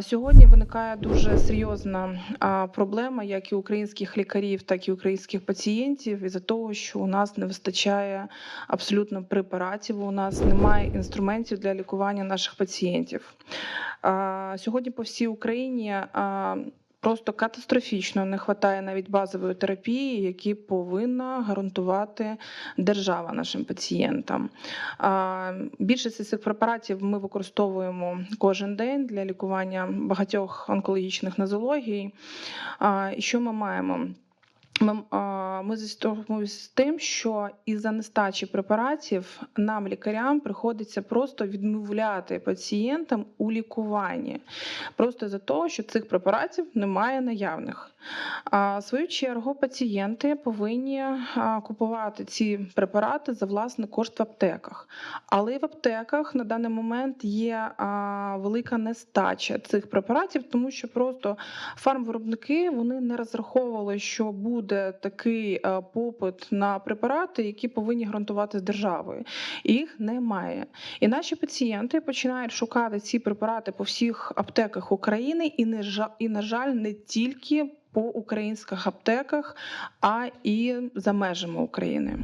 Сьогодні виникає дуже серйозна проблема, як і українських лікарів, так і українських пацієнтів, із-за того, що у нас не вистачає абсолютно препаратів. У нас немає інструментів для лікування наших пацієнтів. Сьогодні по всій Україні. Просто катастрофічно не вистачає навіть базової терапії, які повинна гарантувати держава нашим пацієнтам. Більшість цих препаратів ми використовуємо кожен день для лікування багатьох онкологічних нозологій. Що ми маємо? Ми, ми зіштовхнулися з тим, що із-за нестачі препаратів нам, лікарям, приходиться просто відмовляти пацієнтам у лікуванні, просто за того, що цих препаратів немає наявних. А в свою чергу пацієнти повинні купувати ці препарати за власний кошт в аптеках. Але в аптеках на даний момент є велика нестача цих препаратів, тому що просто фармвиробники вони не розраховували, що буде такий е, попит на препарати, які повинні гарантувати з державою. Їх немає. І наші пацієнти починають шукати ці препарати по всіх аптеках України, і не і на жаль, не тільки по українських аптеках, а і за межами України.